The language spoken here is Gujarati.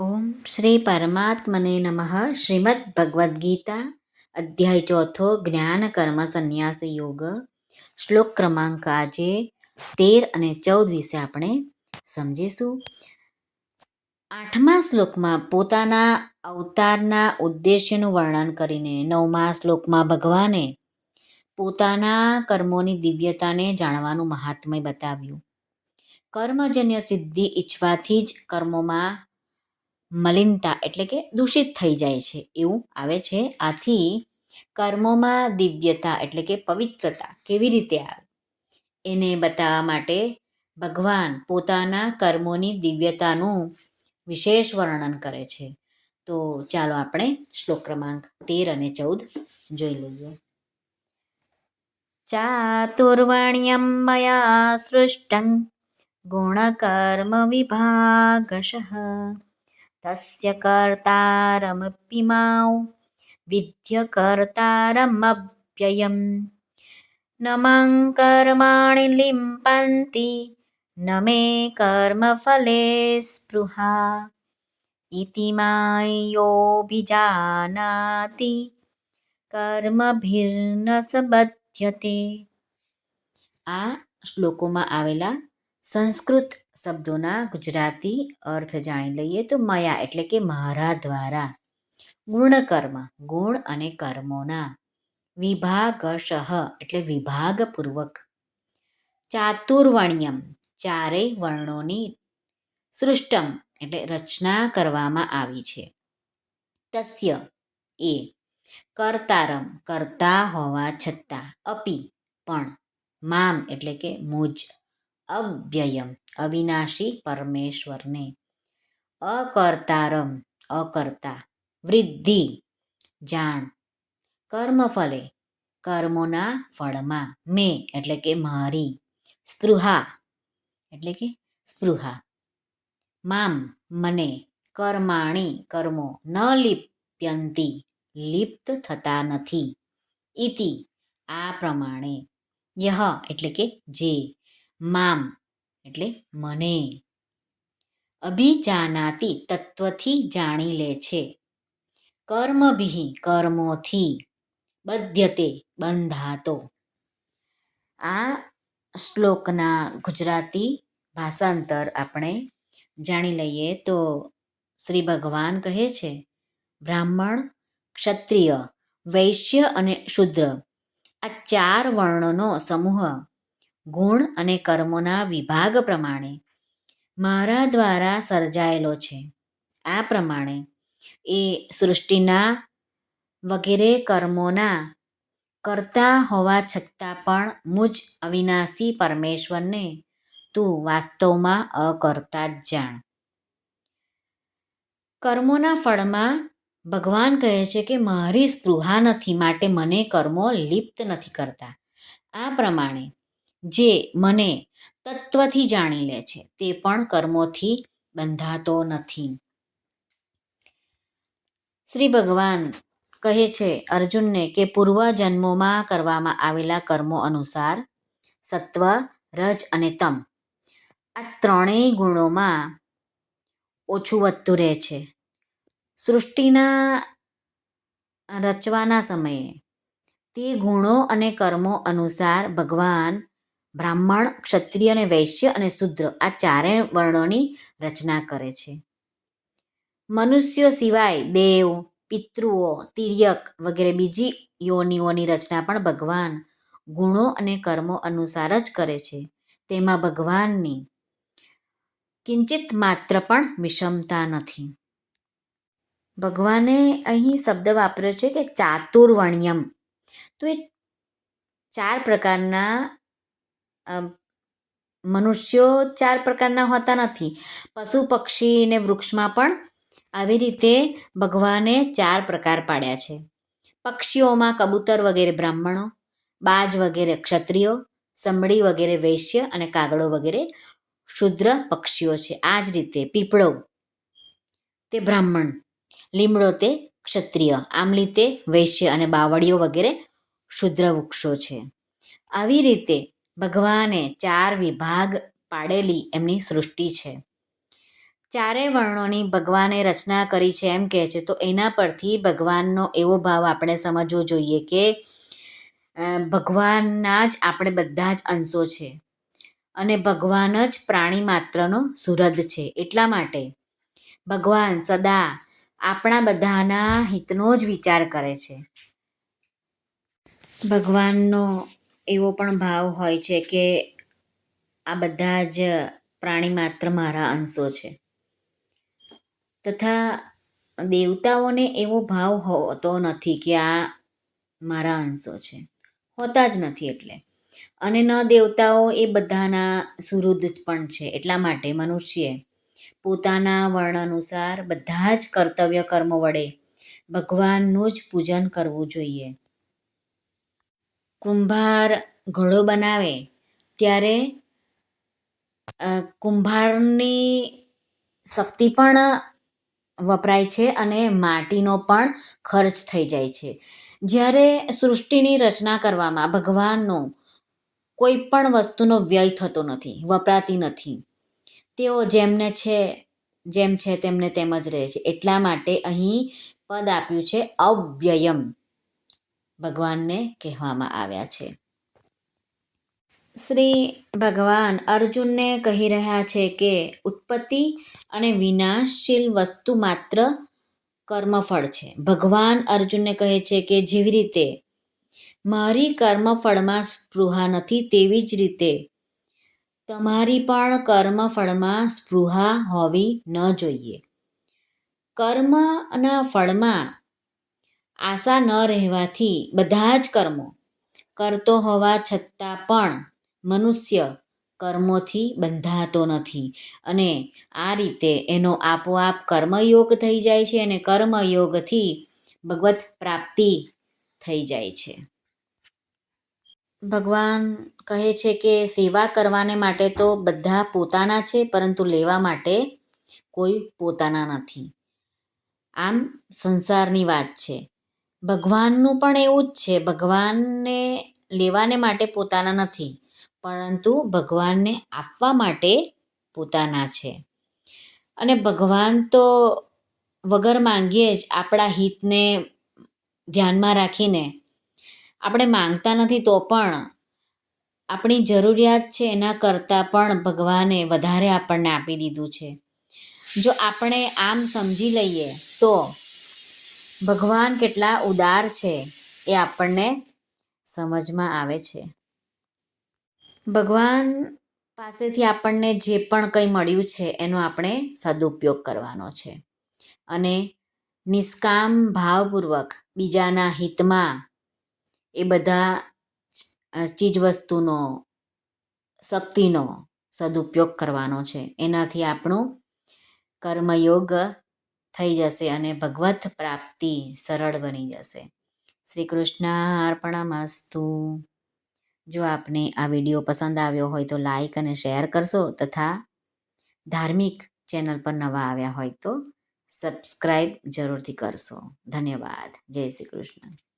ઓમ શ્રી પરમાત્મને નમઃ શ્રીમદ ભગવદ્ ગીતા અધ્યાય ચોથો જ્ઞાન કર્મ સંન્યાસ યોગ શ્લોક ક્રમાંક આજે તેર અને ચૌદ વિશે આપણે સમજીશું આઠમા શ્લોકમાં પોતાના અવતારના ઉદ્દેશ્યનું વર્ણન કરીને નવમા શ્લોકમાં ભગવાને પોતાના કર્મોની દિવ્યતાને જાણવાનું મહાત્મય બતાવ્યું. કર્મજન્ય સિદ્ધિ ઈચ્છવાથી જ કર્મોમાં મલિનતા એટલે કે દૂષિત થઈ જાય છે. એવું આવે છે. આથી કર્મોમાં દિવ્યતા એટલે કે પવિત્રતા કેવી રીતે આવે? એને બતાવવા માટે ભગવાન પોતાના કર્મોની દિવ્યતાનું વિશેષ વર્ણન કરે છે. તો ચાલો આપણે શ્લોક ક્રમાંક તેર અને ચૌદ જોઈ લઈએ. ચાતુર્વણ્યમ મયા સૃષ્ટં ગુણકર્મ વિભાગશઃ તસ્ય કર્તારમપી માઉ વિદ્ય કર્તારમવ્યયમ ન મં કર્માણિ લિમ્પન્તિ ન મે કર્મફલે સ્પૃહા ઇતિ માયોభిજાનાતિ કર્મભિર્ન સબધ્યતે આ શ્લોકોમાં આવેલા સંસ્કૃત શબ્દોના ગુજરાતી અર્થ જાણી લઈએ તો મયા એટલે કે મારા દ્વારા. ગુણકર્મ, ગુણ અને કર્મોના. વિભાગશઃ એટલે વિભાગપૂર્વક. ચાતુર્વણ્યમ, ચારેય વર્ણોની સૃષ્ટમ એટલે રચના કરવામાં આવી છે. તસ્ય, એ. કર્તારમ, કરતા હોવા છતાં. અપી, પણ. મામ એટલે કે મુજ. અવ્યયમ, અવિનાશી પરમેશ્વરને. અકર્તારમ, અકર્તા, વૃદ્ધિ, જાણ, કર્મફલે, કર્મોના ફળમાં, મેં, એટલે કે મારી, સ્પૃહા, એટલે કે સ્પૃહા, મામ, મને, કર્માણી, કર્મો, ન લિપ્યંતી, લિપ્ત થતા નથી, ઇતિ, આ પ્રમાણે, યહ, એટલે કે જે. મામ, એટલે મને. અભિજાનાતી તત્વથી જાણી લે છે. કર્મભિ કર્મોથી બધ્યતે બંધાતો. આ શ્લોકના ગુજરાતી ભાષાંતર આપણે જાણી લઈએ તો શ્રી ભગવાન કહે છે, બ્રાહ્મણ, ક્ષત્રિય, વૈશ્ય અને શુદ્ર આ ચાર વર્ણનો સમૂહ ગુણ અને કર્મોના વિભાગ પ્રમાણે મારા દ્વારા સર્જાયેલો છે. આ પ્રમાણે એ સૃષ્ટિના વગેરે કર્મોના કરતા હોવા છતાં પણ મુજ અવિનાશી પરમેશ્વરને તું વાસ્તવમાં અકર્તા જ જાણ. કર્મોના ફળમાં ભગવાન કહે છે કે મારી સ્પૃહા નથી, માટે મને કર્મો લિપ્ત નથી કરતા. આ પ્રમાણે જે મને તત્વથી જાણી લે છે, તે પણ કર્મોથી બંધાતો નથી. શ્રી ભગવાન કહે છે, અર્જુનને કે પૂર્વજન્મોમાં કરવામાં આવેલા કર્મો અનુસાર સત્વ, રજ અને તમ આ ત્રણેય ગુણોમાં ઓછું વધતું રહે છે. સૃષ્ટિના રચવાના સમયે તે ગુણો અને કર્મો અનુસાર ભગવાન બ્રાહ્મણ, ક્ષત્રિય અને વૈશ્ય અને શુદ્ર આ ચારેય વર્ણોની રચના કરે છે. મનુષ્યો સિવાય દેવ, પિતૃઓ, તિર્યક વગેરે બીજી યોનિઓની રચના પણ ભગવાન ગુણો અને કર્મો અનુસાર જ કરે છે. તેમાં ભગવાનની કિંચિત માત્ર પણ વિષમતા નથી. ભગવાને અહીં શબ્દ વાપર્યો છે કે ચાતુર્વણ્યમ. તો એ ચાર પ્રકારના મનુષ્યો ચાર પ્રકારના હોતા નથી. પશુ, પક્ષી અને વૃક્ષમાં પણ આવી રીતે ભગવાને ચાર પ્રકાર પાડ્યા છે. પક્ષીઓમાં કબૂતર વગેરે બ્રાહ્મણો, બાજ વગેરે ક્ષત્રિયો સંભળી વગેરે વૈશ્ય અને કાગડો વગેરે શુદ્ર પક્ષીઓ છે. આ જ રીતે પીપળો, તે બ્રાહ્મણ, લીમડો તે ક્ષત્રિય આમલી તે વૈશ્ય અને બાવળીઓ વગેરે શુદ્ર વૃક્ષો છે. આવી રીતે ભગવાને ચાર વિભાગ પાડેલી એમની સૃષ્ટિ છે. ચારેય વર્ણોની ભગવાને રચના કરી છે એમ કહે છે. તો એના પરથી ભગવાનનો એવો ભાવ આપણે સમજવો જોઈએ કે ભગવાનના જ આપણે બધા જ અંશો છે. અને ભગવાન જ પ્રાણી માત્રનો સુરદ છે. એટલા માટે ભગવાન સદા આપણા બધાના હિતનો જ વિચાર કરે છે. ભગવાનનો એવો પણ ભાવ હોય છે કે આ બધા જ પ્રાણી માત્ર મારા અંશો છે. તથા દેવતાઓને એવો ભાવ હોતો નથી કે આ મારા અંશો છે. હોતા જ નથી એટલે. અને ન દેવતાઓ એ બધાના સુહૃદ પણ છે. એટલા માટે મનુષ્યએ પોતાના વર્ણ અનુસાર બધા જ કર્તવ્ય કર્મો વડે ભગવાનનું જ પૂજન કરવું જોઈએ. કુંભાર ઘડો બનાવે, ત્યારે કુંભારની શક્તિ પણ વપરાય છે અને માટીનો પણ ખર્ચ થઈ જાય છે. જ્યારે સૃષ્ટિની રચના કરવામાં ભગવાનનો કોઈ પણ વસ્તુનો વ્યય થતો નથી, વપરાતી નથી. તેઓ જેમને છે, જેમ છે તેમને તેમ જ રહે છે. એટલા માટે અહીં પદ આપ્યું છે અવ્યયમ. ભગવાનને કહેવામાં આવ્યા છે. શ્રી ભગવાન અર્જુનને કહી રહ્યા છે કે, ઉત્પત્તિ અને વિનાશશીલ વસ્તુ માત્ર કર્મફળ છે. ભગવાન અર્જુનને કહે છે કે, જેવી રીતે મારી કર્મફળમાં સ્પૃહા નથી, તેવી જ રીતે તમારી પણ કર્મફળમાં સ્પૃહા હોવી ન જોઈએ. કર્મના ફળમાં આશા ન રહેવાથી બધા જ કર્મો કરતો હોવા છતાં પણ મનુષ્ય કર્મોથી બંધાતો નથી. અને આ રીતે એનો આપોઆપ કર્મયોગ થઈ જાય છે અને કર્મયોગથી ભગવત પ્રાપ્તિ થઈ જાય છે. ભગવાન કહે છે કે સેવા કરવાને માટે તો બધા પોતાના છે, પરંતુ લેવા માટે કોઈ પોતાના નથી. આમ સંસારની વાત છે. ભગવાનનું પણ એવું જ છે, ભગવાનને લેવાને માટે પોતાના નથી, પરંતુ ભગવાનને આપવા માટે પોતાના છે. અને ભગવાન તો વગર માંગીએ જ આપણા હિતને ધ્યાનમાં રાખીને, આપણે માંગતા નથી તો પણ આપણી જરૂરિયાત છે એના કરતાં પણ ભગવાને વધારે આપણને આપી દીધું છે. જો આપણે આમ સમજી લઈએ તો ભગવાન કેટલા ઉદાર છે એ આપણને સમજમાં આવે છે. ભગવાન પાસેથી આપણને જે પણ કંઈ મળ્યું છે એનો આપણે સદુપયોગ કરવાનો છે. અને નિષ્કામ ભાવપૂર્વક બીજાના હિતમાં એ બધા ચીજવસ્તુનો, શક્તિનો સદુપયોગ કરવાનો છે. એનાથી આપણું કર્મયોગ થઈ જશે અને ભગવત પ્રાપ્તિ સરળ બની જશે. શ્રી કૃષ્ણ અર્પણમસ્તુ જો આપને આ વીડિયો પસંદ આવ્યો હોય તો લાઈક અને શેર કરશો તથા ધાર્મિક ચેનલ પર નવા આવ્યા હોય તો સબસ્ક્રાઈબ જરૂરથી કરશો. ધન્યવાદ. જય શ્રી કૃષ્ણ.